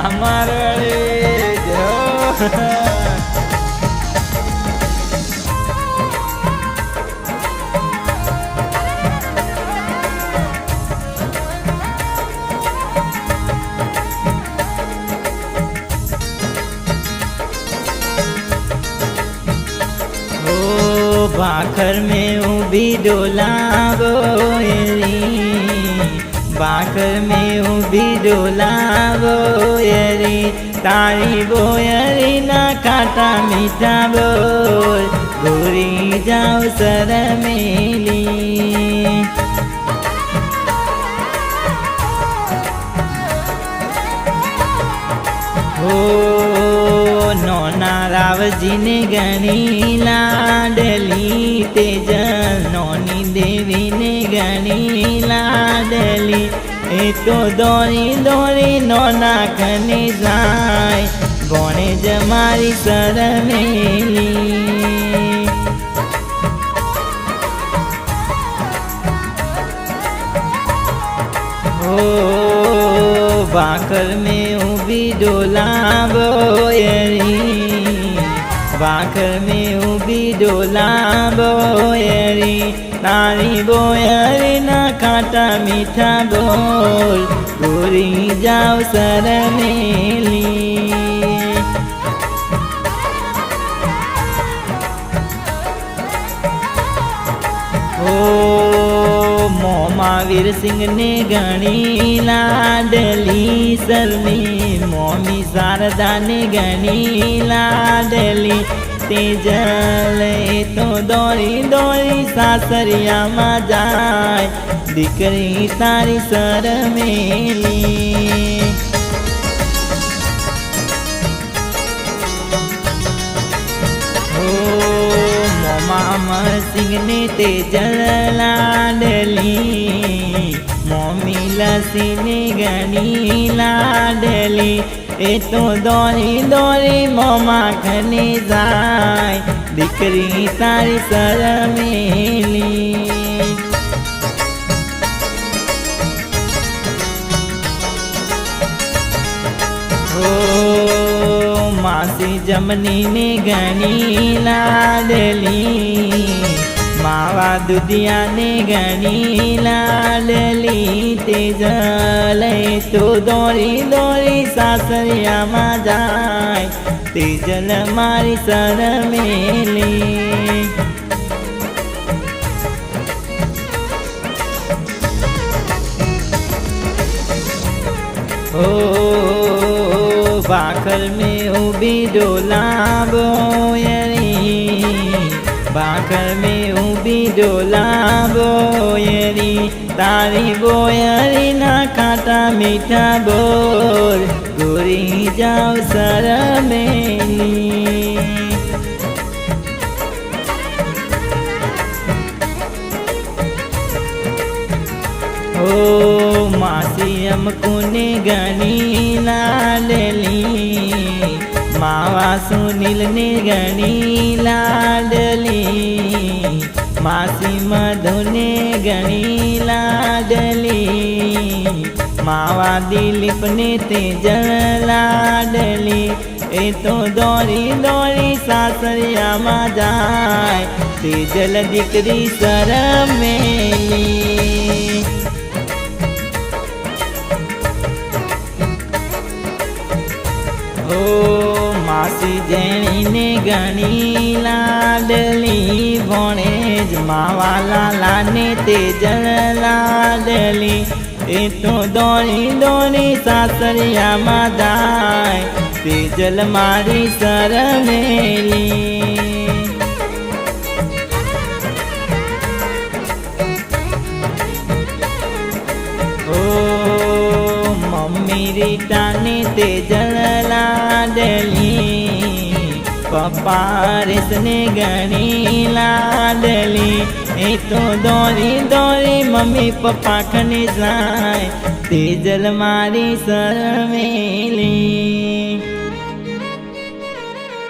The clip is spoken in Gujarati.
আমার বাড়ি ભાખર મેં ઊભી ડોલાવો એરી વાખર મેં ઊભી ડોલાવો એરી તારી બોયરી ના કાંટા મીઠા બોલ ગોરી જાઓ સરમેલી હો નોના રાવજીને ગણી તો દોરી દોરી નો કને જાય. ભણે જ મારી સરમેલી ઓ ભાખર મેં ઊભી ડોલાવો એરી. મેં ઊભી એરી. તારી બોયરી ના કાંટા મીઠા બોલ. ગોરી જાવ સરમેલી ઓ મોમાં વીરસિંહને ગણી લાડલી સરની મોમી શારદાને ગણી લાડલી. તેજલ જલે તો દોરી દોરી સાસરિયામાં જાય. દીકરી તારી સરમેલી મોમા સિંહને તે જલાડલી. મોમી લસીને ગણી લાડલી. એ તો દોરી દોરી મોમાં ખની જાય. દીકરી તારી સરમેલી માસી જમની જમનીને ગણી લાડલી. માવા દુધિયાને ગણી લાડલી. તે જલે તો દોરી દોરી સાસરિયામાં જાય, તે જલ મારી સરમેલી ઓ, ભાખર મેં ઊભી ડોલાબો ભાખર મેં ઊભી ડોલાબો તારી બોયરી ના કાંટા મીઠા બોલ. ગોરી જાવ સરમેલી ઓ માસી અમકુને ગણી લાડલી માવા સુનિલને ગણી લાડલી માસી મધુને ગણી લાડલી માવા દિલીપને તે જળ લાડલી એ તો દોરી દોરી સાસરિયામાં જાય. તે જલ દીકરી સરમેલી ઓ માસી જેણીને ગણી લાડલી, ભણે જ માવાલા લાને તે લાડલી એ તો દોડી દોડી સાસરિયામાં જાય તે જલ મારી સરમેલી ઓ મમ્મી રીટાની તે જળ લાડલી, પપ્પા રેસને ગણી લાડલી. એ તો દોરી દોરી મમ્મી પપ્પા કને જાય તેજલ મારી શરમેલી.